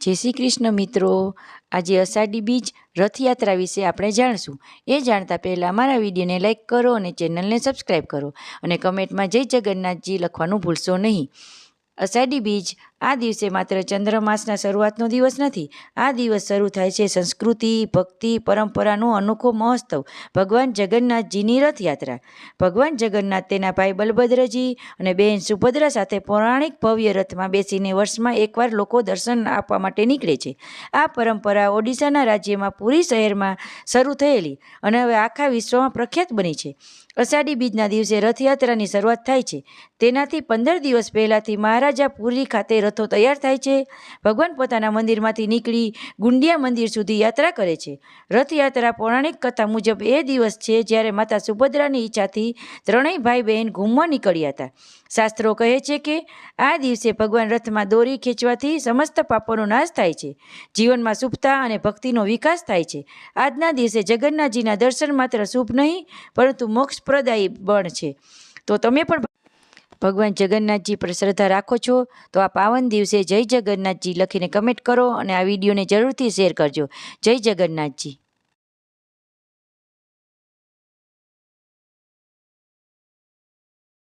જય શ્રી કૃષ્ણ મિત્રો. આજે અષાઢી બીજ રથયાત્રા વિશે આપણે જાણશું. એ જાણતા પહેલાં મારા વિડીયોને લાઇક કરો અને ચેનલને સબસ્ક્રાઈબ કરો અને કમેન્ટમાં જય જગન્નાથજી લખવાનું ભૂલશો નહીં. અષાઢી બીજ આ દિવસે માત્ર ચંદ્રમાસના શરૂઆતનો દિવસ નથી, આ દિવસ શરૂ થાય છે સંસ્કૃતિ, ભક્તિ, પરંપરાનો અનોખો મહોત્સવ, ભગવાન જગન્નાથજીની રથયાત્રા. ભગવાન જગન્નાથ તેના ભાઈ બલભદ્રજી અને બહેન સુભદ્રા સાથે પૌરાણિક ભવ્ય રથમાં બેસીને વર્ષમાં એકવાર લોકો દર્શન આપવા માટે નીકળે છે. આ પરંપરા ઓડિશાના રાજ્યમાં પુરી શહેરમાં શરૂ થયેલી અને હવે આખા વિશ્વમાં પ્રખ્યાત બની છે. અષાઢી બીજના દિવસે રથયાત્રાની શરૂઆત થાય છે. તેનાથી પંદર દિવસ પહેલાંથી મહારાજા પુરી ખાતે રથો તૈયાર થાય છે. ભગવાન પોતાના મંદિરમાંથી નીકળી ગુંડિયા મંદિર સુધી યાત્રા કરે છે. રથયાત્રા પૌરાણિક કથા મુજબ એ દિવસ છે જ્યારે માતા સુભદ્રાની ઈચ્છાથી ત્રણેય ભાઈ બહેન ઘૂમવા નીકળ્યા હતા. શાસ્ત્રો કહે છે કે આ દિવસે ભગવાન રથમાં દોરી ખેંચવાથી સમસ્ત પાપોનો નાશ થાય છે. જીવનમાં શુભતા અને ભક્તિનો વિકાસ થાય છે. આજના દિવસે જગન્નાથજીના દર્શન માત્ર શુભ નહીં, પરંતુ મોક્ષપ્રદાયી બળ છે. તો તમે પણ ભગવાન જગન્નાથજી પર શ્રદ્ધા રાખો છો, તો આ પાવન દિવસે જય જગન્નાથજી લખીને કમેન્ટ કરો અને આ વિડીયોને જરૂરથી શેર કરજો. જય જગન્નાથજી.